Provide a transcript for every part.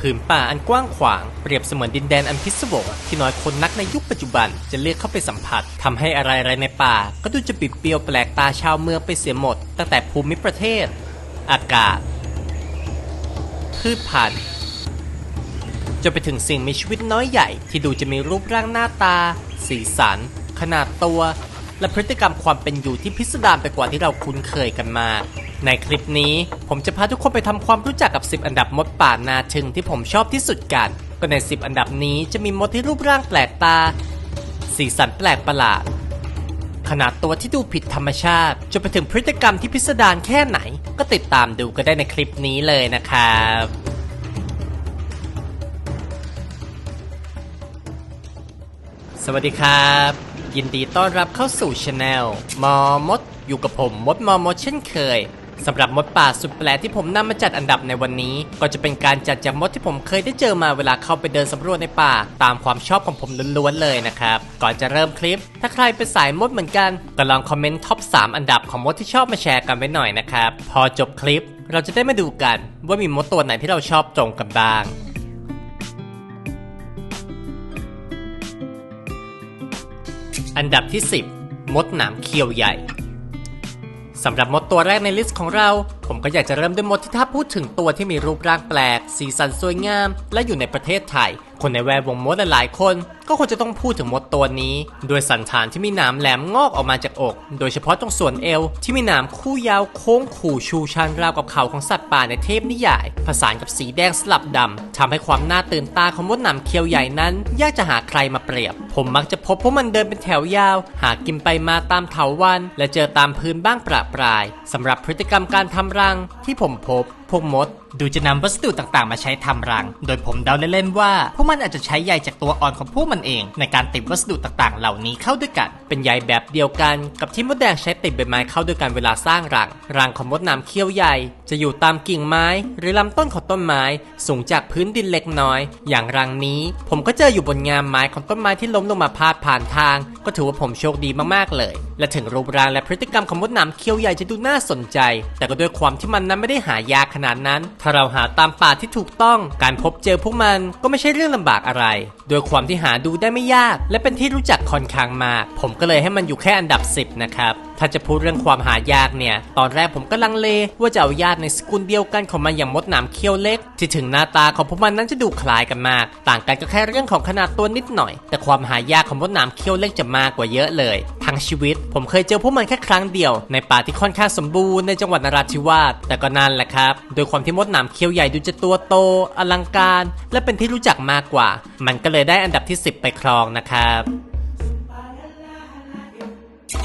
ผืนป่าอันกว้างขวางเปรียบเสมือนดินแดนอันพิศวงที่น้อยคนนักในยุคปัจจุบันจะเลือกเข้าไปสัมผัสทำให้อะไรๆในป่า ก็ดูจะปิดเปรียวแปลกตาชาวเมืองไปเสียหมด ตั้งแต่ภูมิประเทศ อากาศพืชพันธุ์จนไปถึงสิ่งมีชีวิตน้อยใหญ่ที่ดูจะมีรูปร่างหน้าตา สีสัน ขนาดตัว และพฤติกรรมความเป็นอยู่ที่พิสดารไปกว่าที่เราคุ้นเคยกันมา ในคลิปนี้ผมจะพาทุกคนไปทำความรู้จักกับ 10 อันดับมดป่านาทึงที่ผมชอบที่สุดกัน ก็ใน 10 อันดับนี้จะมีมดที่รูปร่างแปลกตา สีสันแปลกประหลาด ขนาดตัวที่ดูผิดธรรมชาติจนไปถึงพฤติกรรมที่พิสดารแค่ไหน ก็ติดตามดูก็ได้ในคลิปนี้เลยนะครับสวัสดีครับ ยินดีต้อนรับเข้าสู่ช anel มอมด อยู่กับผมมดมอมดเช่นเคย สำหรับมดป่าสุดแปลกที่ผมนำมาจัดอันดับในวันนี้ ก็จะเป็นการจัดจากมดที่ผมเคยได้เจอมาเวลาเข้าไปเดินสำรวจในป่า ตามความชอบของผมล้วนๆเลยนะครับ ก่อนจะเริ่มคลิป ถ้าใครเป็นสายมดเหมือนกันก็ลองคอมเมนต์ท็อป 3 อันดับของมดที่ชอบมาแชร์กันไว้หน่อยนะครับ พอจบคลิป เราจะได้มาดูกันว่ามีมดตัวไหนที่เราชอบตรงกันบ้างอันดับที่ 10 มดหนามเขียวใหญ่ สำหรับมดตัวแรกในลิสต์ของเรา ผมก็อยากจะเริ่มด้วยมดที่ถ้าพูดถึงตัวที่มีรูปร่างแปลก สีสันสวยงาม และอยู่ในประเทศไทย คนในแวดวงมดหลายคน ก็ควรจะต้องพูดถึงมดตัวนี้ โดยสันฐานที่มีหนามแหลมงอกออกมาจากอก โดยเฉพาะตรงส่วนเอว ที่มีหนามคู่ยาวโค้งขู่ชูชันราวกับเขาของสัตว์ป่าในเทพนิยาย ผสานกับสีแดงสลับดำทำให้ความน่าตื่นตาของมดหนามเคี้ยวใหญ่นั้นยากจะหาใครมาเปรียบ ผมมักจะพบพวกมันเดินเป็นแถวยาว หากินไปมาตามเถาวัน และเจอตามพื้นบ้างประปรายสำหรับพฤติกรรมการทำรังที่ผมพบ พวกมดดูจะนำวัสดุต่างๆ มาใช้ทำรัง โดยผมเดาเล่นๆว่า พวกมันอาจจะใช้ใยจากตัวอ่อนของพวกมันเอง ในการติดวัสดุต่างๆ เหล่านี้เข้าด้วยกัน เป็นใยแบบเดียวกัน กับที่มดแดงใช้ติดใบไม้เข้าด้วยกันเวลาสร้างรัง รังของมดน้ำเขี้ยวใหญ่ จะอยู่ตามกิ่งไม้ หรือลำต้นของต้นไม้ สูงจากพื้นดินเล็กน้อย อย่างรังนี้ ผมก็เจออยู่บนงามไม้ของต้นไม้ที่ล้มลงมาพาดผ่านทาง ก็ถือว่าผมโชคดีมากๆเลย และถึงรูปร่างและพฤติกรรมของมดน้ำเขี้ยวใหญ่จะดูน่าสนใจ แต่ก็ด้วยความที่มันนั้นไม่ได้หายากขนาดนั้น ถ้าเราหาตามป่าที่ถูกต้องการพบเจอพวกมันก็ไม่ใช่เรื่องลำบากอะไร โดยความที่หาดูได้ไม่ยาก และเป็นที่รู้จักค่อนข้างมาก ผมก็เลยให้มันอยู่แค่อันดับ 10 นะครับ ถ้าจะพูดเรื่องความหายากเนี่ย ตอนแรกผมก็ลังเลว่าจะเอาญาติในสกุลเดียวกันของมันอย่างมดหนามเขี้ยวเล็ก ที่ถึงหน้าตาของพวกมันนั้นจะดูคล้ายกันมาก ต่างกันก็แค่เรื่องของขนาดตัวนิดหน่อย แต่ความหายากของมดหนามเขี้ยวเล็กจะมากกว่าเยอะเลย ทั้งชีวิต ผมเคยเจอพวกมันแค่ครั้งเดียว ในป่าที่ค่อนข้างสมบูรณ์ในจังหวัดนราธิวาส แต่ก็นั่นแหละครับ โดยความที่มดหนามเขี้ยวใหญ่ดูจะตัวโต อลังการ และเป็นที่รู้จักมากกว่า มันก็เลยได้อันดับที่ 10 ไปครองนะครับ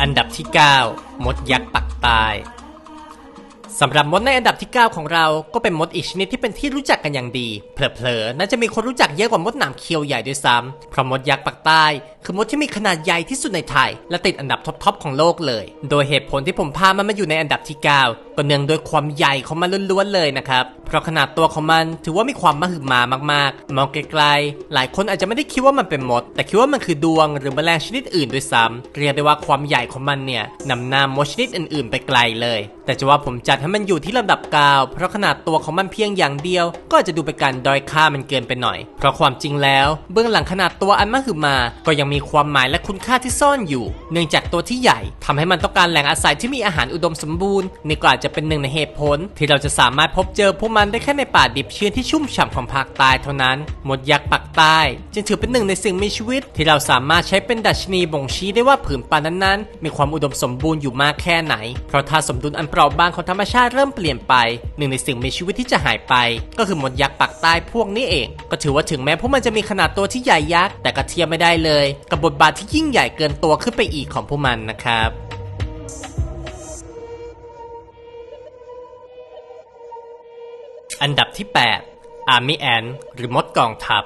อันดับที่ 9 มดยักษ์ปักใต้สำหรับมดในอันดับที่ 9 ของเราก็เป็นมดอีกชนิดที่เป็นที่รู้จักกันอย่างดี เผลอๆ น่าจะมีคนรู้จักเยอะกว่ามดหนามเคียวใหญ่ด้วยซ้ำ เพราะมดยักษ์ปักใต้ คือมดที่มีขนาดใหญ่ที่สุดในไทย และติดอันดับท็อปๆของโลกเลย โดยเหตุผลที่ผมพามันมาอยู่ในอันดับที่ 9 ก็เนื่องด้วยความใหญ่ของมันล้วนๆเลยนะครับ เพราะขนาดตัวของมันถือว่ามีความมหึมามากๆ มองไกลๆ หลายคนอาจจะไม่ได้คิดว่ามันเป็นมด แต่คิดว่ามันคือดวงหรือแมลงชนิดอื่นด้วยซ้ำเรียกได้ว่าความใหญ่ของมันเนี่ยนำหน้ามดชนิดอื่น ๆ ไปไกลเลย แต่จะว่าผมจัดให้มันอยู่ที่ลำดับกาวเพราะขนาดตัวของมันเพียงอย่างเดียว ก็จะดูเป็นการด้อยค่ามันเกินไปหน่อย เพราะความจริงแล้วเบื้องหลังขนาดตัวอันมหึมา ก็ยังมีความหมายและคุณค่าที่ซ่อนอยู่ เนื่องจากตัวที่ใหญ่ทำให้มันต้องการแหล่งอาศัยที่มีอาหารอุดมสมบูรณ์นี่ก็อาจจะจะเป็นหนึ่งในเหตุผล ที่เราจะสามารถพบเจอพวกมันได้แค่ในป่าดิบชื้นที่ชุ่มฉ่ำของภาคใต้เท่านั้น มดยักษ์ปักใต้จึงถือเป็นหนึ่งในสิ่งมีชีวิต ที่เราสามารถใช้เป็นดัชนีบ่งชี้ได้ว่าผืนป่านั้นๆ มีความอุดมสมบูรณ์อยู่มากแค่ไหน เพราะถ้าสมดุลอันเปราะบางของธรรมชาติเริ่มเปลี่ยนไป หนึ่งในสิ่งมีชีวิตที่จะหายไป ก็คือมดยักษ์ปักใต้พวกนี้เอง ก็ถือว่าถึงแม้พวกมันจะมีขนาดตัวที่ใหญ่ยักษ์แต่ก็เทียบไม่ได้เลย กับบทบาทที่ยิ่งใหญ่เกินตัวขึ้นไปอีกของพวกมันนะครับ อันดับที่ 8 Army Ant หรือมดกองทัพ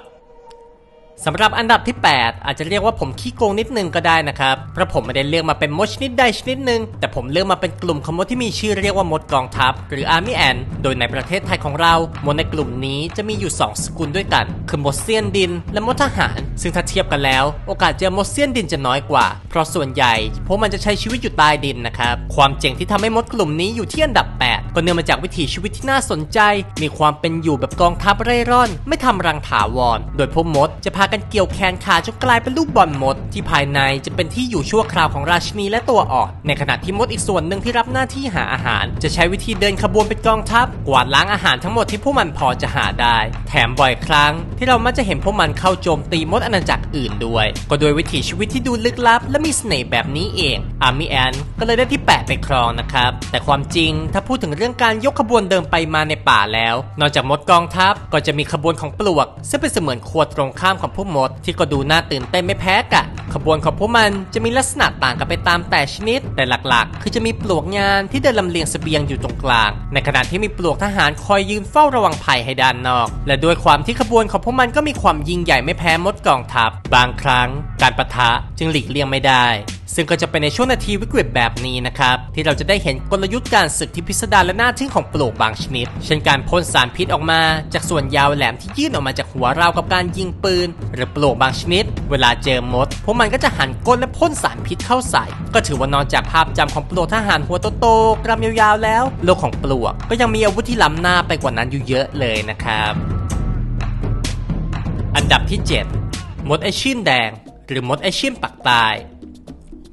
สำหรับอันดับที่ 8 อาจจะเรียกว่าผมขี้โกงนิดนึงก็ได้นะครับ เพราะผมไม่ได้เลือกมาเป็นมดชนิดใดชนิดหนึ่งแต่ผมเลือกมาเป็นกลุ่มของมดที่มีชื่อเรียกว่ามดกองทัพ หรือ Army Ant โดยในประเทศไทยของเรา มดในกลุ่มนี้จะมีอยู่ 2 สกุลด้วยกัน คือมดเซียนดิน และมดทหาร ซึ่งถ้าเทียบกันแล้ว โอกาสเจอมดเซียนดินจะน้อยกว่า เพราะส่วนใหญ่พวกมันจะใช้ชีวิตอยู่ใต้ดินนะครับ ความเจ๋งที่ทำให้มดกลุ่มนี้อยู่ที่อันดับ 8 ก็เนื่องมาจากวิถีชีวิตที่น่าสนใจ มีความเป็นอยู่แบบกองทัพเร่ร่อน ไม่ทำรังถาวร โดยพวกมดจะพากันเกี่ยวแขนขาจนกลายเป็นลูกบอลมด ที่ภายในจะเป็นที่อยู่ชั่วคราวของราชินีและตัวอ่อนในขณะที่มดอีกส่วนหนึ่งที่รับหน้าที่หาอาหาร จะใช้วิธีเดินขบวนเป็นกองทัพกวาดล้างอาหารทั้งหมดที่พวกมันพอจะหาได้ แถมบ่อยครั้ง ที่เรามักจะเห็นพวกมันเข้าโจมตีมดอาณาจักรอื่นด้วย ก็โดยวิถีชีวิตที่ดูลึกลับ และมีเสน่ห์แบบนี้เอง อาร์มี่แอนก็เลยได้ที่ 8 ไปครองนะครับ แต่ความจริงถ้าพูดถึงเรื่องการยกขบวนเดินไปมาในป่าแล้ว นอกจากมดกองทัพก็จะมีขบวนของปลวก ซึ่งเป็นเสมือนครัวตรงข้ามของพวกมด ที่ก็ดูน่าตื่นเต้นไม่แพ้กันขบวนของพวกมันจะมีลักษณะต่างกันไปตามแต่ชนิด แต่หลักๆ คือจะมีปลวกงานที่เดินลำเลียงสเสบียงอยู่ตรงกลาง ในขณะที่มีปลวกทหารคอยยืนเฝ้าระวังภัยให้ด้านนอก และด้วยความที่ขบวนของพวกมันก็มีความยิ่งใหญ่ไม่แพ้มดกองทัพบางครั้ง การประทะจึงหลีกเลี่ยงไม่ได้ ซึ่งก็จะเป็นในช่วงนาทีวิกฤตแบบนี้นะครับ ที่เราจะได้เห็นกลยุทธ์การศึกที่พิสดารและน่าทึ่งของปลวกบางชนิด เช่นการพ่นสารพิษออกมา จากส่วนยาวแหลมที่ยื่นออกมาจากหัวเรากับการยิงปืน หรือปลวกบางชนิด เวลาเจอมด พวกมันก็จะหันก้นและพ่นสารพิษเข้าใส่ ก็ถือว่านอกจากภาพจำของปลวกทหารหัวโตๆกรามยาวๆแล้ว โลกของปลวกก็ยังมีอาวุธที่ล้ำหน้าไปกว่านั้นอยู่เยอะเลยนะครับอันดับที่ 7 มดไอชินแดง หรือมดไอชินปักตาย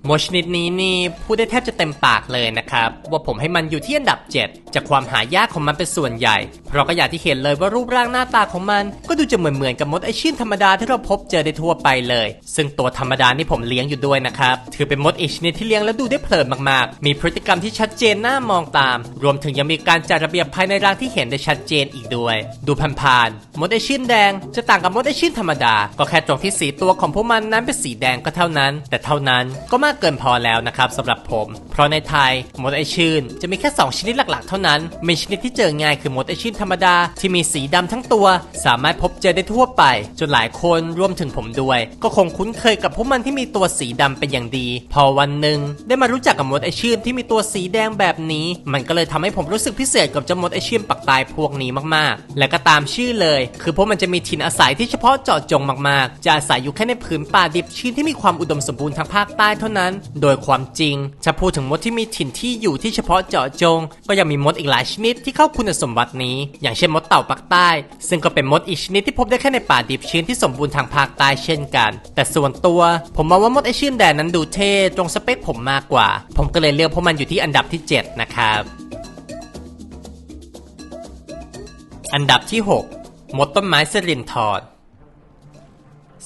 มชนิดนี้นี่พูดได้แทบจะเต็มปากเลยนะครับ ว่าผมให้มันอยู่ที่อันดับ 7 จากความหายากของมันเป็นส่วนใหญ่ เพราะก็อย่างที่เห็นเลยว่ารูปร่างหน้าตาของมัน ก็ดูจะเหมือนเหมือนๆกับมดไอชินธรรมดาที่เราพบเจอได้ทั่วไปเลย ซึ่งตัวธรรมดานี่ผมเลี้ยงอยู่ด้วยนะครับถือเป็นมดอีกชนิดที่เลี้ยงแล้วดูได้เพลินมากๆ มีพฤติกรรมที่ชัดเจนน่ามองตาม รวมถึงยังมีการจัดระเบียบภายในรังที่เห็นได้ชัดเจนอีกด้วย ดูผ่านๆมดไอชินแดง จะต่างกับมดไอชินธรรมดา ก็แค่ตรงที่สีตัวของพวกมันนั้นเป็นสีแดงก็เท่านั้น แต่เท่านั้นก็มากเกินพอแล้วนะครับสำหรับผม เพราะในไทยมดไอชินจะมีแค่ 2 ชนิดหลักๆ เท่านั้น มีชนิดที่เจอง่ายคือมดไอชินธรรมดาที่มีสีดำทั้งตัว สามารถพบเจอได้ทั่วไป จนหลายคนรวมถึงผมด้วย ก็คงคุ้นเคยกับพวกมันที่มีตัวสีดำเป็นอย่างดี พอวันหนึ่งได้มารู้จักกับมดไอชินที่มีตัวสีแดงแบบนี้ มันก็เลยทำให้ผมรู้สึกพิเศษกับเจ้ามดไอชินปักตายพวกนี้มากๆ และก็ตามชื่อเลย คือพวกมันจะมีถิ่นอาศัยที่เฉพาะเจาะจงมากๆ จะอาศัยอยู่แค่ในผืนป่าดิบชื้นที่มีความอุดมสมบูรณ์ทางภาคใต้เท่านั้นโดยความจริง จะพูดถึงมดที่มีถิ่นที่อยู่ที่เฉพาะเจาะจง ก็ยังมีมดอีกหลายชนิดที่เข้าคุณสมบัตินี้ อย่างเช่นมดเต่าปักใต้ ซึ่งก็เป็นมดอีกชนิดที่พบได้แค่ในป่าดิบชื้นที่สมบูรณ์ทางภาคใต้เช่นกัน แต่ส่วนตัว ผมมองว่ามดไอชื่นแดนนั้นดูเท่ตรงสเปคผมมากกว่า ผมก็เลยเลือกพวกมันอยู่ที่อันดับที่ 7 นะครับอันดับที่ 6 มดต้นไม้สรินทอร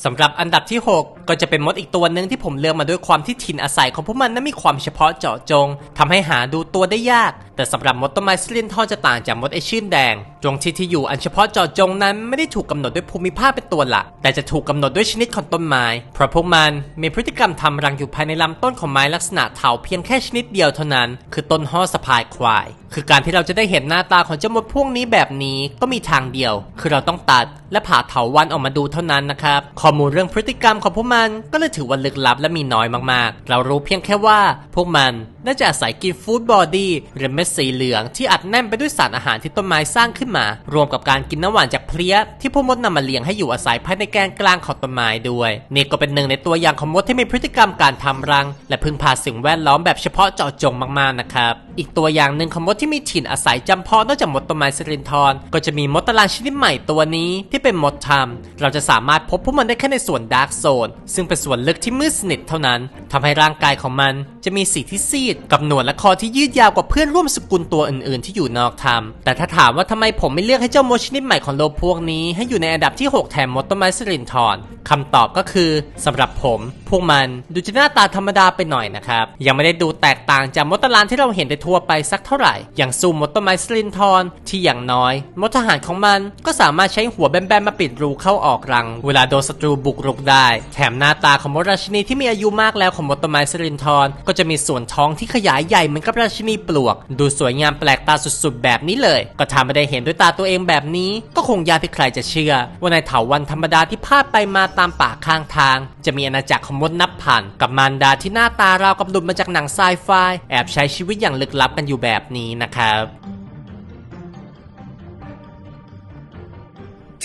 สำหรับอันดับที่ 6ก็จะเป็นมดอีกตัวหนึ่งที่ผมเลือกมาด้วยความที่ถิ่นอาศัยของพวกมันนั้นมีความเฉพาะเจาะจงทำให้หาดูตัวได้ยาก แต่สำหรับมดต้นไม้สลินทอนจะต่างจากมดไอชื่นแดงตรงที่ที่อยู่อันเฉพาะเจาะจงนั้นไม่ได้ถูกกำหนดด้วยภูมิภาคเป็นตัวหลัก แต่จะถูกกำหนดด้วยชนิดของต้นไม้ เพราะพวกมันมีพฤติกรรมทำรังอยู่ภายในลำต้นของไม้ลักษณะเถาเพียงแค่ชนิดเดียวเท่านั้น คือต้นห่อสะพายควาย คือการที่เราจะได้เห็นหน้าตาของเจ้ามดพวกนี้แบบนี้ก็มีทางเดียว คือเราต้องตัดและผ่าเถาวันออกมาดูเท่านั้นนะครับข้อมูลเรื่องพฤติกรรมของพวกมันก็เลยถือว่าลึกลับและมีน้อยมากๆ เรารู้เพียงแค่ว่า พวกมันน่าจะอาศัยกินฟู้ดบอดี้หรือเม็ดสีเหลืองที่อัดแน่นไปด้วยสารอาหารที่ต้นไม้สร้างขึ้นมา รวมกับการกินน้ำหวานจากเพลี้ยที่พวกมดนำมาเลี้ยงให้อยู่อาศัยภายในแกนกลางของต้นไม้ด้วย นี่ก็เป็นหนึ่งในตัวอย่างของมดที่มีพฤติกรรมการทำรัง และพึ่งพาสิ่งแวดล้อมแบบเฉพาะเจาะจงมากๆนะครับอีกตัวอย่างหนึ่งของมดที่มีถิ่นอาศัยจำเพาะนอกจากมดต้นไม้สิรินทรก็จะมีมดตารางชนิดใหม่ตัวนี้ที่เป็นมดทำเราจะสามารถพบพวกมันได้แค่ในส่วนดาร์กโซน ซึ่งเป็นส่วนลึกที่มืดสนิทเท่านั้นทำให้ร่างกายของมันจะมีสีที่ซีด กับหนวดและคอที่ยืดยาวกว่าเพื่อนร่วมสกุลตัวอื่นๆ ที่อยู่นอกถ้ำแต่ถ้าถามว่าทำไมผมไม่เลือกให้เจ้ามดชนิดใหม่ของโลพวกนี้ ให้อยู่ในอันดับที่ 6 แทนมดต้นไม้สรินทรคำตอบก็คือสำหรับผม พวกมันดูจะหน้าตาธรรมดาไปหน่อยนะครับยังไม่ได้ดูแตกต่างจากมดตารางที่เราเห็นได้ทั่วไปสักเท่าไหร่ อย่างซูมมดต้นไม้สลินทรที่อย่างน้อย มดทหารของมันก็สามารถใช้หัวแบนๆมาปิดรูเข้าออกรัง เวลาโดนศัตรูบุกรุกได้ แถมหน้าตาของมดราชินีที่มีอายุมากแล้วของมดต้นไม้สรินทรก็จะมีส่วนท้องที่ขยายใหญ่เหมือนกับราชินีปลวก ดูสวยงามแปลกตาสุดๆ แบบนี้เลย ก็ทำไม่ได้เห็นด้วยตาตัวเองแบบนี้ ก็คงยากที่ใครจะเชื่อ ว่าในเถาวันธรรมดาที่พาดไปมาตามป่าข้างทาง จะมีอาณาจักรของมดนับพันกับมารดาที่หน้าตาราวกับหลุดมาจากหนังไซไฟแอบใช้ชีวิตอย่างลึกลับกันอยู่แบบนี้นะครับ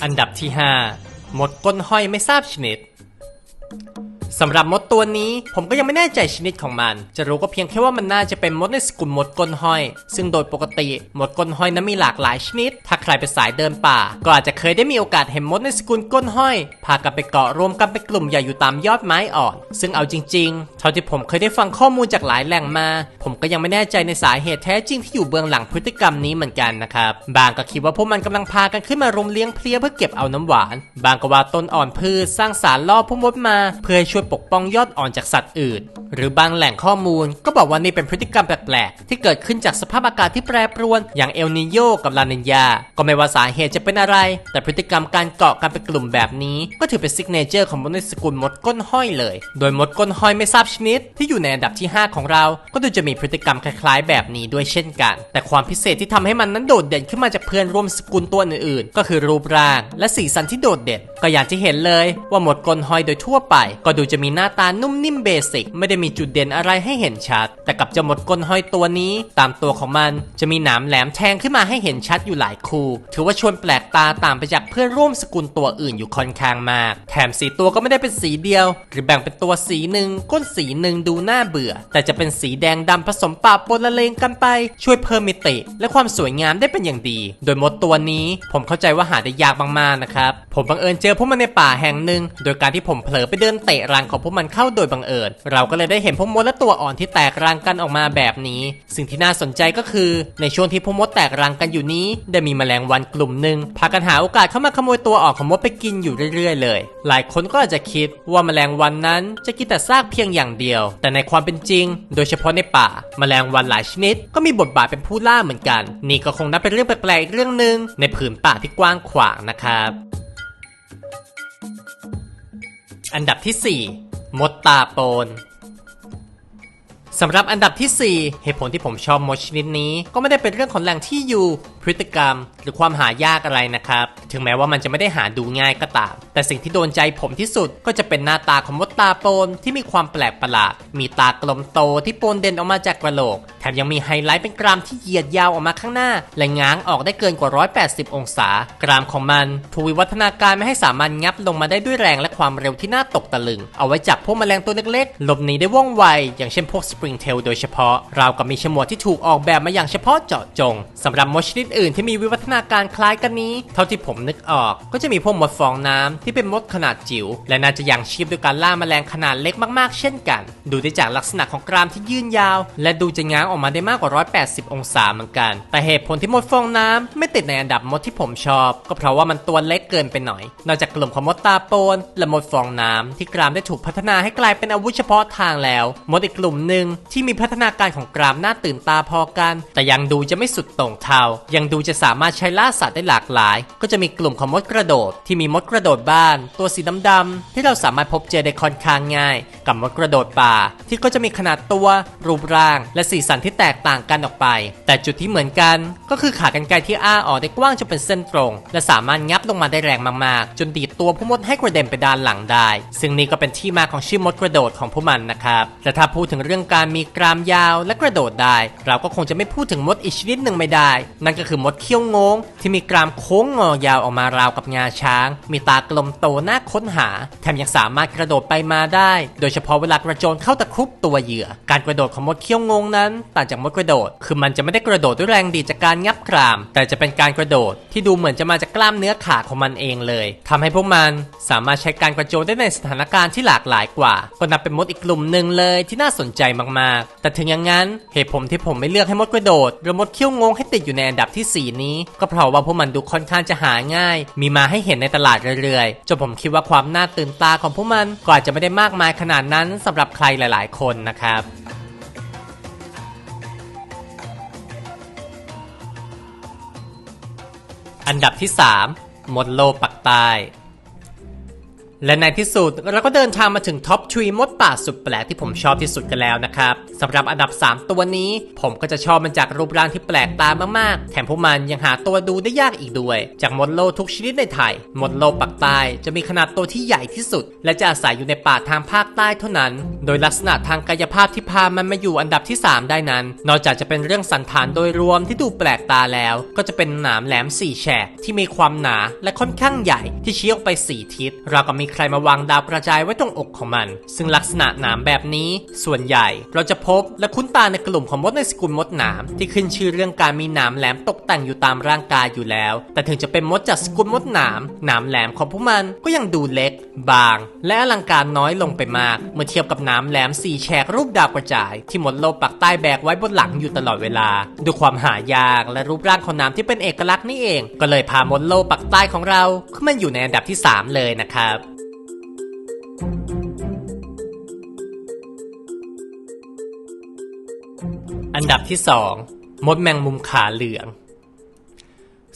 อันดับที่5มดก้นห้อยไม่ทราบชนิด สำหรับมดตัวนี้ผมก็ยังไม่แน่ใจชนิดของมัน จะรู้ก็เพียงแค่ว่ามันน่าจะเป็นมดในสกุลมดก้นห้อย ซึ่งโดยปกติมดก้นห้อยนั้นมีหลากหลายชนิด ถ้าใครเป็นสายเดินป่า ก็อาจจะเคยได้มีโอกาสเห็นมดในสกุลก้นห้อย พากันไปเกาะรวมกันเป็นกลุ่มใหญ่อยู่ตามยอดไม้อ่อน ซึ่งเอาจริงๆ เท่าที่ผมเคยได้ฟังข้อมูลจากหลายแหล่งมา ผมก็ยังไม่แน่ใจในสาเหตุแท้จริงที่อยู่เบื้องหลังพฤติกรรมนี้เหมือนกันนะครับ บางก็คิดว่าพวกมันกำลังพากันขึ้นมารุมเลี้ยงเพลียเพื่อเก็บเอาน้ำหวาน บางก็ว่าต้นอ่อนพืชสร้างสารล่อพวกมดมา เพื่อช่วยปกป้องยอดอ่อนจากสัตว์อื่น หรือบางแหล่งข้อมูล ก็บอกว่านี่เป็นพฤติกรรมแปลกๆที่เกิดขึ้นจากสภาพอากาศที่แปรปรวน อย่างเอลนิโยกับลานินยา ก็ไม่ว่าสาเหตุจะเป็นอะไร แต่พฤติกรรมการเกาะกันเป็นกลุ่มแบบนี้ ก็ถือเป็นซิกเนเจอร์ของมดในสกุลมดก้นห้อยเลย โดยมดก้นห้อยไม่ทราบชนิด ที่อยู่ในอันดับที่ 5 ของเรา ก็ดูจะมีพฤติกรรมคล้ายๆ แบบนี้ด้วยเช่นกัน แต่ความพิเศษที่ทำให้มันนั้นโดดเด่นขึ้นมาจากเพื่อนร่วมสกุลตัวอื่นๆ ก็คือรูปร่าง และสีสันที่โดดเด่น ก็อย่างที่เห็นเลย ว่าหมดก้นห้อยโดยทั่วไป ก็ดูจะจะมีหน้าตานุ่มนิ่มเบสิกไม่ได้มีจุดเด่นอะไรให้เห็นชัด แต่กับเจ้าหมดก้นห้อยตัวนี้ ตามตัวของมันจะมีหนามแหลมแทงขึ้นมาให้เห็นชัดอยู่หลายคู่ ถือว่าชวนแปลกตาต่างไปจากเพื่อนร่วมสกุลตัวอื่นอยู่ค่อนข้างมาก แถมสีตัวก็ไม่ได้เป็นสีเดียว หรือแบ่งเป็นตัวสีหนึ่งก้นสีหนึ่งดูน่าเบื่อ แต่จะเป็นสีแดงดำผสมปะปนละเลงกันไป ช่วยเพิ่มมิติ และความสวยงามได้เป็นอย่างดี โดยมดตัวนี้ผมเข้าใจว่าหาได้ยากมากๆนะครับผมบังเอิญเจอพวกมันในป่าแห่งหนึ่งโดยการที่ผมเผลอไปเดินเตะรังของพวกมันเข้าโดยบังเอิญ เราก็เลยได้เห็นพวกมดและตัวอ่อนที่แตกรังกันออกมาแบบนี้ สิ่งที่น่าสนใจก็คือ ในช่วงที่พวกมดแตกรังกันอยู่นี้ ได้มีแมลงวันกลุ่มหนึ่งพากันหาโอกาสเข้ามาขโมยตัวอ่อนของมดไปกินอยู่เรื่อยๆ เลย หลายคนก็อาจจะคิดว่าแมลงวันนั้นจะกินแต่ซากเพียงอย่างเดียว แต่ในความเป็นจริง โดยเฉพาะในป่า แมลงวันหลายชนิด ก็มีบทบาทเป็นผู้ล่าเหมือนกัน นี่ก็คงนับเป็นเรื่องแปลกๆอีกเรื่องหนึ่งในผืนป่าที่กว้างขวางนะครับ อันดับที่ 4 มดตาโปนสำหรับอันดับทีสี่ 4 เหตุผลที่ผมชอบมดชนิดนี้ ก็ไม่ได้เป็นเรื่องของแหล่งที่อยู่ พฤติกรรม หรือความหายากอะไรนะครับ ถึงแม้ว่ามันจะไม่ได้หาดูง่ายก็ตาม แต่สิ่งที่โดนใจผมที่สุดก็จะเป็นหน้าตาของมดตาโปนที่มีความแปลกประหลาด มีตากลมโตที่โปนเด่นออกมาจากกระโหลก แถมยังมีไฮไลท์เป็นกรามที่เหยียดยาวออกมาข้างหน้า และง้างออกได้เกินกว่า 180 องศา กรามของมันถูกวิวัฒนาการไม่ให้สามารถงับลงมาได้ด้วยแรงและความเร็วที่น่าตกตะลึง เอาไว้จับพวกแมลงตัวเล็กๆ หลบหนีได้ว่องไว อย่างเช่นพวกสปริงเทลโดยเฉพาะ ราวกับมีฉมวดที่ถูกออกแบบมาอย่างเฉพาะเจาะจงสำหรับมดชนิดอื่นที่มีวิวัฒนาการคล้ายกันนี้ เท่าที่ผมนึกออก ก็จะมีพวกมดฟองน้ำที่เป็นมดขนาดจิ๋วและน่าจะยังชีพด้วยการล่าแมลงขนาดเล็กมากๆ เช่นกัน ดูได้จากลักษณะของกรามที่ยื่นยาว และดูจะง้างออกมาได้มากกว่า 180 องศาเหมือนกัน แต่เหตุผลที่มดฟองน้ำไม่ติดในอันดับมดที่ผมชอบ ก็เพราะว่ามันตัวเล็กเกินไปหน่อย นอกจากกลุ่มของมดตาโปนและมดฟองน้ำที่กรามได้ถูกพัฒนาให้กลายเป็นอาวุธเฉพาะทางแล้ว มดอีกกลุ่มหนึ่งที่มีพัฒนาการของกรามน่าตื่นตาพอกัน แต่ยังดูจะไม่สุดโต่งเท่ายังดูจะสามารถใช้ล่าสัตว์ได้หลากหลาย ก็จะมีกลุ่มของมดกระโดด ที่มีมดกระโดดบ้าน ตัวสีดำๆที่เราสามารถพบเจอได้ค่อนข้างง่าย กับมดกระโดดป่า ที่ก็จะมีขนาดตัว รูปร่าง และสีสันที่แตกต่างกันออกไป แต่จุดที่เหมือนกัน ก็คือขากรรไกรที่อ้าออกได้กว้างจนเป็นเส้นตรง และสามารถงับลงมาได้แรงมากๆ จนดีดตัวผู้มดให้กระเด็นไปด้านหลังได้ ซึ่งนี่ก็เป็นที่มาของชื่อมดกระโดดของพวกมันนะครับแต่ถ้าพูดถึงเรื่องการมีกรามยาวและกระโดดได้ เราก็คงจะไม่พูดถึงมดอีกชนิดหนึ่งไม่ได้ นั่นก็คือมดเขี้ยวงง ที่มีกรามโค้งงอยาวออกมาราวกับงาช้าง มีตากลมโตน่าค้นหา แถมยังสามารถกระโดดไปมาได้ โดยเฉพาะเวลากระโจนเข้าตะครุบตัวเหยื่อ การกระโดดของมดเขี้ยวงงนั้น ต่างจากมดกระโดด คือมันจะไม่ได้กระโดดด้วยแรงดีจากการงับกราม แต่จะเป็นการกระโดดที่ดูเหมือนจะมาจากกล้ามเนื้อขาของมันเองเลยทำให้พวกมันสามารถใช้การกระโจนได้ในสถานการณ์ที่หลากหลายกว่า ก็นับเป็นมดอีกกลุ่มหนึ่งเลยที่น่าสนใจมากๆ แต่ถึงอย่างนั้นเหตุผลที่ผมไม่เลือกให้มดกระโดดหรือมดเขี้ยวงงให้ติดอยู่ในอันดับที่ 4 นี้ ก็เพราะว่าพวกมันดูค่อนข้างจะหาง่าย มีมาให้เห็นในตลาดเรื่อยๆจนผมคิดว่าความน่าตื่นตาของพวกมันก็อาจจะไม่ได้มากมายขนาดนั้นสำหรับใครหลาย ๆ คนนะครับอันดับที่ 3 มดโลปักใต้ และในที่สุดเราก็เดินทางมาถึงท็อปทรีมดป่าสุดแปลกที่ผมชอบที่สุดกันแล้วนะครับสำหรับอันดับ 3 ตัวนี้ ผมก็จะชอบมันจากรูปร่างที่แปลกตามากๆ แถมพวกมันยังหาตัวดูได้ยากอีกด้วย จากมดโลทุกชนิดในไทย มดโลปักใต้จะมีขนาดตัวที่ใหญ่ที่สุด และจะอาศัยอยู่ในป่าทางภาคใต้เท่านั้น โดยลักษณะทางกายภาพที่พามันมาอยู่อันดับที่ 3 ได้นั้น นอกจากจะเป็นเรื่องสันฐานโดยรวมที่ดูแปลกตาแล้ว ก็จะเป็นหนามแหลมสี่แฉกที่มีความหนาและค่อนข้างใหญ่ที่ชี้ออกไปสี่ทิศเราวกับมีใครมาวางดาวกระจายไว้ตรงอกของมัน ซึ่งลักษณะหนามแบบนี้ ส่วนใหญ่เราจะพบและคุ้นตาในกลุ่มของมดในสกุลมดหนามที่ขึ้นชื่อเรื่องการมีหนามแหลมตกแต่งอยู่ตามร่างกายอยู่แล้ว แต่ถึงจะเป็นมดจากสกุลมดหนามหนามแหลมของพวกมันก็ยังดูเล็ก บาง และอลังการน้อยลงไปมาก เมื่อเทียบกับหนามแหลมสี่แฉกรูปดาวกระจาย ที่มดโลกปักใต้แบกไว้บนหลังอยู่ตลอดเวลาด้วยความหายากและรูปร่างของหนามที่เป็นเอกลักษณ์นี่เอง ก็เลยพามดโลกปักใต้ของเราขึ้นมาอยู่ในอันดับที่ 3 เลยนะครับ อันดับที่ 2 มดแมงมุมขาเหลือง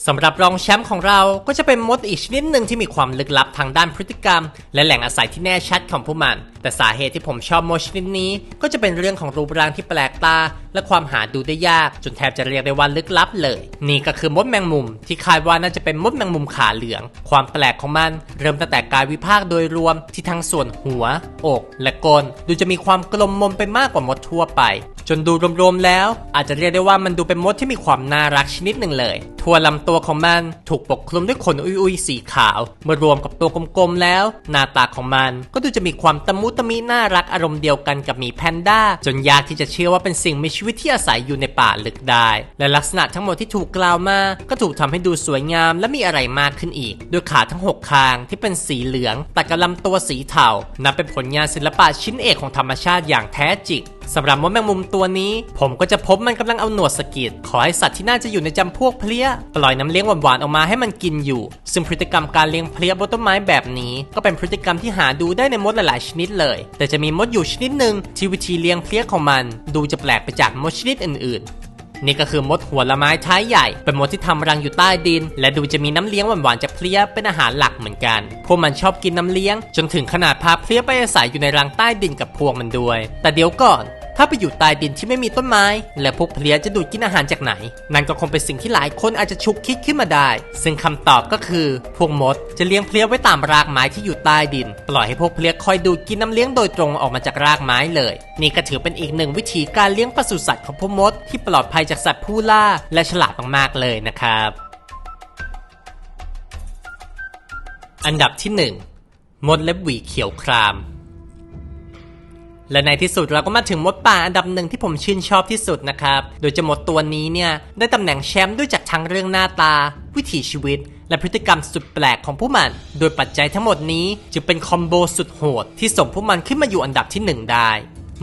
สำหรับรองแชมป์ของเราก็จะเป็นมดอีกชนิดหนึ่งที่มีความลึกลับทางด้านพฤติกรรม และแหล่งอาศัยที่แน่ชัดของพวกมัน แต่สาเหตุที่ผมชอบมดชนิดนี้ ก็จะเป็นเรื่องของรูปร่างที่แปลกตา และความหาดูได้ยาก จนแทบจะเรียกได้ว่าลึกลับเลย นี่ก็คือมดแมงมุม ที่คาดว่าน่าจะเป็นมดแมงมุมขาเหลือง ความแปลกของมัน เริ่มตั้งแต่การวิพากษ์โดยรวมที่ทั้งส่วนหัว อก และก้นดูจะมีความกลมมนไปมากกว่ามดทั่วไป จนดูรวมๆแล้ว อาจจะเรียกได้ว่ามันดูเป็นมดที่มีความน่ารักชนิดหนึ่งเลย ทั่วลำตัวของมันถูกปกคลุมด้วยขนอุยๆสีขาว เมื่อรวมกับตัวกลมๆแล้ว หน้าตาของมันก็ดูจะมีความตะมุตะมิน่ารักอารมณ์เดียวกันกับหมีแพนด้า จนยากที่จะเชื่อว่าเป็นสิ่งมีชีวิตที่อาศัยอยู่ในป่าลึกได้ และลักษณะทั้งหมดที่ถูกกล่าวมา ก็ถูกทำให้ดูสวยงามและมีอะไรมากขึ้นอีก ด้วยขาทั้งหกข้างที่เป็นสีเหลืองตัดกับลำตัวสีเทานับเป็นผลงานศิลปะชิ้นเอกของธรรมชาติอย่างแท้จริงสำหรับมดแมงมุมตัวนี้ ผมก็จะพบมันกำลังเอาหนวดสะกิดขอให้สัตว์ที่น่าจะอยู่ในจำพวกเพลี้ยปล่อยน้ำเลี้ยงหวานๆออกมาให้มันกินอยู่ ซึ่งพฤติกรรมการเลี้ยงเพลี้ยบนต้นไม้แบบนี้ ก็เป็นพฤติกรรมที่หาดูได้ในมดหลายๆชนิดเลย แต่จะมีมดอยู่ชนิดหนึ่งที่วิธีเลี้ยงเพลี้ยของมัน ดูจะแปลกไปจากมดชนิดอื่นๆนี่ก็คือมดหัวละไม้ท้ายใหญ่ เป็นมดที่ทำรังอยู่ใต้ดิน และดูจะมีน้ำเลี้ยงหวานๆจากเพลี้ยเป็นอาหารหลักเหมือนกัน พวกมันชอบกินน้ำเลี้ยง จนถึงขนาดพาเพลี้ยไปอาศัยอยู่ในรังใต้ดินกับพวกมันด้วย แต่เดี๋ยวก่อน ถ้าไปอยู่ใต้ดินที่ไม่มีต้นไม้ และพวกเพลี้ยจะดูดกินอาหารจากไหน นั่นก็คงเป็นสิ่งที่หลายคนอาจจะชุกคิดขึ้นมาได้ ซึ่งคำตอบก็คือ พวกมดจะเลี้ยงเพลี้ยไว้ตามรากไม้ที่อยู่ใต้ดิน ปล่อยให้พวกเพลี้ยคอยดูดกินน้ำเลี้ยงโดยตรงออกมาจากรากไม้เลย นี่ก็ถือเป็นอีกหนึ่งวิธีการเลี้ยงปศุสัตว์ของพวกมด ที่ปลอดภัยจากสัตว์ผู้ล่า และฉลาดมากๆเลยนะครับอันดับที่ 1 มดเล็บหวีเขียวคราม และในที่สุดเราก็มาถึงมดป่าอันดับหนึ่งที่ผมชื่นชอบที่สุดนะครับ โดยจะมดตัวนี้เนี่ยได้ตำแหน่งแชมป์ด้วยจากทั้งเรื่องหน้าตา วิถีชีวิต และพฤติกรรมสุดแปลกของผู้มัน โดยปัจจัยทั้งหมดนี้จึงเป็นคอมโบสุดโหดที่ส่งผู้มันขึ้นมาอยู่อันดับที่หนึ่งได้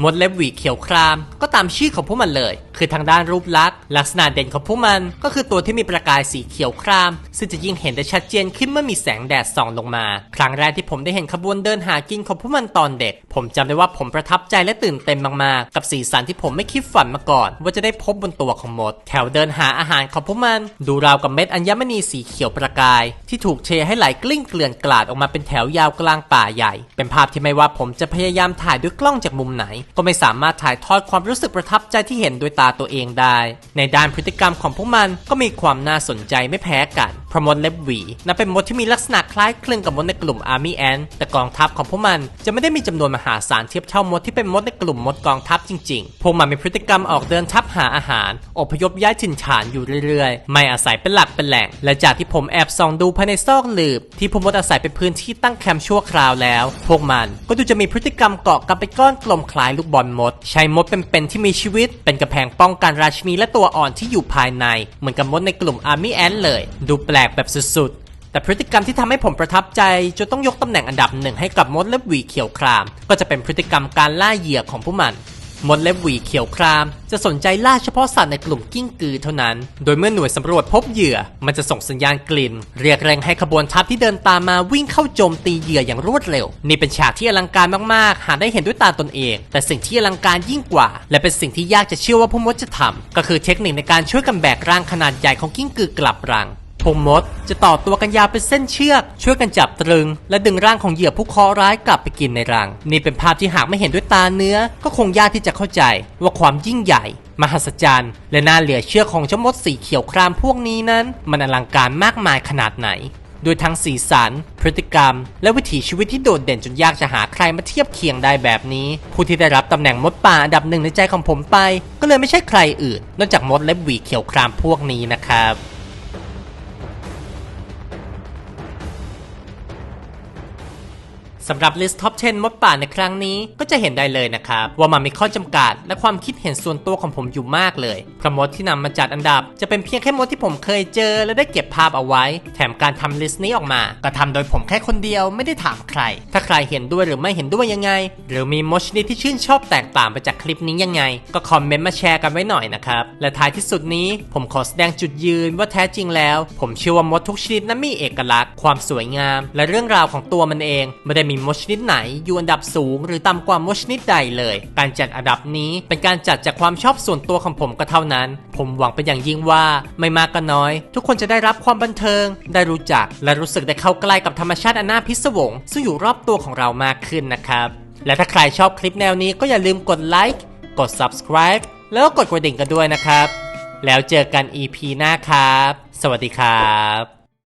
มดเล็บหวีเขียวคราม ก็ตามชื่อของพวกมันเลย คือทางด้านรูปลักษณ์ ลักษณะเด่นของพวกมันก็คือตัวที่มีประกายสีเขียวคราม ซึ่งจะยิ่งเห็นได้ชัดเจนขึ้นเมื่อมีแสงแดดส่องลงมา ครั้งแรกที่ผมได้เห็นขบวนเดินหากินของพวกมันตอนเด็ก ผมจำได้ว่าผมประทับใจและตื่นเต้นมากๆ กับสีสันที่ผมไม่คิดฝันมาก่อน ว่าจะได้พบบนตัวของมด แถวเดินหาอาหารของพวกมัน ดูราวกับเม็ดอัญมณีสีเขียวประกาย ที่ถูกเทให้ไหลกลิ้งเกลื่อนกลาดออกมาเป็นแถวยาวกลางป่าใหญ่ เป็นภาพที่ไม่ว่าผมจะพยายามถ่ายด้วยกล้องจากมุมไหนก็ไม่สามารถถ่ายทอดความรู้สึกประทับใจที่เห็นด้วยตาตัวเองได้ ในด้านพฤติกรรมของพวกมันก็มีความน่าสนใจไม่แพ้กันเพราะมดเล็บหวีนับเป็นมดที่มีลักษณะคล้ายคลึงกับมดในกลุ่มอาร์มี่แอนแต่กองทัพของพวกมันจะไม่ได้มีจำนวนมหาศาลเทียบเท่ามดที่เป็นมดในกลุ่มมดกองทัพจริงๆ พวกมันมีพฤติกรรมออกเดินทัพหาอาหาร อพยพย้ายถิ่นฐานอยู่เรื่อยๆ ไม่อาศัยเป็นหลักเป็นแหล่ง และจากที่ผมแอบส่องดูภายในซอกหลืบ ที่พวกมดอาศัยเป็นพื้นที่ตั้งแคมป์ชั่วคราวแล้ว พวกมันก็ดูจะมีพฤติกรรมเกาะกันเป็นก้อนกลมคล้ายลูกบอลมด ใช้มดเป็นๆที่มีชีวิต เป็นกระแพงป้องกันราชินีและตัวอ่อนที่อยู่ภายใน เหมือนกับมดในกลุ่มอาร์มี่แอนเลย ดูแปลกแบบสุดๆ แต่พฤติกรรมที่ทำให้ผมประทับใจจนต้องยกตำแหน่งอันดับหนึ่งให้กับมดเล็บหวีเขียวคราม ก็จะเป็นพฤติกรรมการล่าเหยื่อของพวกมันมดเล็บหวีเขียวคราม จะสนใจล่าเฉพาะสัตว์ในกลุ่มกิ้งกือเท่านั้น โดยเมื่อหน่วยสำรวจพบเหยื่อ มันจะส่งสัญญาณกลิ่น เรียกแรงให้ขบวนทัพที่เดินตามมาวิ่งเข้าโจมตีเหยื่ออย่างรวดเร็ว นี่เป็นฉากที่อลังการมากๆ หาได้เห็นด้วยตาตนเอง แต่สิ่งที่อลังการยิ่งกว่า และเป็นสิ่งที่ยากจะเชื่อว่าผู้มดจะทำก็คือเทคนิคในการช่วยกันแบกร่างขนาดใหญ่ของกิ้งกือกลับรัง พวกมด จะต่อตัวกันยาวเป็นเส้นเชือก ช่วยกันจับตรึง และดึงร่างของเหยื่อผู้เคราะห์ร้ายกลับไปกินในรัง นี่เป็นภาพที่หากไม่เห็นด้วยตาเนื้อ ก็คงยากที่จะเข้าใจว่าความยิ่งใหญ่ มหัศจรรย์ และน่าเหลือเชื่อของเจ้ามดสีเขียวครามพวกนี้นั้น มันอลังการมากมายขนาดไหนโดยทั้งสีสัน พฤติกรรม และวิถีชีวิตที่โดดเด่นจนยากจะหาใครมาเทียบเคียงได้แบบนี้ ผู้ที่ได้รับตำแหน่งมดป่าอันดับหนึ่งในใจของผมไป ก็เลยไม่ใช่ใครอื่น นอกจากมดเล็บหวีเขียวครามพวกนี้นะครับ สำหรับลิสต์ท็อป10มดป่าในครั้งนี้ก็จะเห็นได้เลยนะครับ ว่ามันมีข้อจำกัด และความคิดเห็นส่วนตัวของผมอยู่มากเลยเพราะมดที่นำมาจัดอันดับ จะเป็นเพียงแค่มดที่ผมเคยเจอ และได้เก็บภาพเอาไว้ แถมการทำลิสต์นี้ออกมา ก็ทำโดยผมแค่คนเดียวไม่ได้ถามใคร ถ้าใครเห็นด้วยหรือไม่เห็นด้วยยังไง หรือมีมดชนิดที่ชื่นชอบแตกต่างไปจากคลิปนี้ยังไง ก็คอมเมนต์มาแชร์กันไว้หน่อยนะครับและท้ายที่สุดนี้ผมขอแสดงจุดยืนว่าแท้จริงแล้ว ผมเชื่อว่ามดทุกชนิดนั้นมีเอกลักษณ์ความสวยงาม และเรื่องราวของตัวมันเองไม่ได้มีมดชนิดไหนอยู่อันดับสูง หรือต่ำกว่ามดชนิดใดเลย การจัดอันดับนี้เป็นการจัดจากความชอบส่วนตัวของผมก็เท่านั้น ผมหวังเป็นอย่างยิ่งว่าไม่มากก็น้อย ทุกคนจะได้รับความบันเทิง ได้รู้จัก และรู้สึกได้เข้าใกล้กับธรรมชาติอันน่าพิศวงซึ่งอยู่รอบตัวของเรามากขึ้นนะครับ และถ้าใครชอบคลิปแนวนี้ก็อย่าลืมกดไลค์กด subscribe แล้วก็กดกระดิ่งกันด้วยนะครับ แล้วเจอกัน EP หน้าครับ สวัสดีครับ